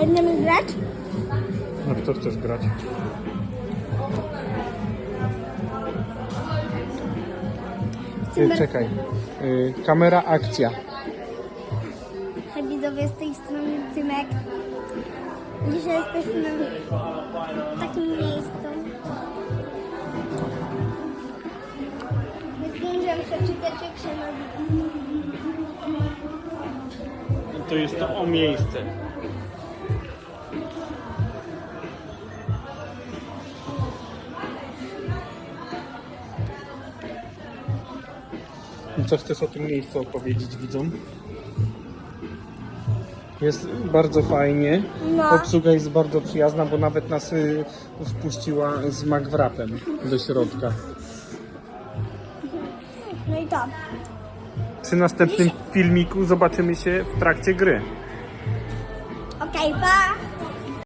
Będziemy grać? No w co chcesz grać? Chcemy- czekaj. Y, kamera, akcja. Hej widzowie, z tej strony Tymek. Dzisiaj jesteśmy w takim miejscu. Zdążyłam przeczytać jak się nazywa. To jest to o miejsce. Co chcesz o tym miejscu opowiedzieć widzom? Jest bardzo fajnie. No. Obsługa jest bardzo przyjazna, bo nawet nas y, wpuściła z McWrapem do środka. No i to. Przy następnym filmiku zobaczymy się w trakcie gry. Okej, pa!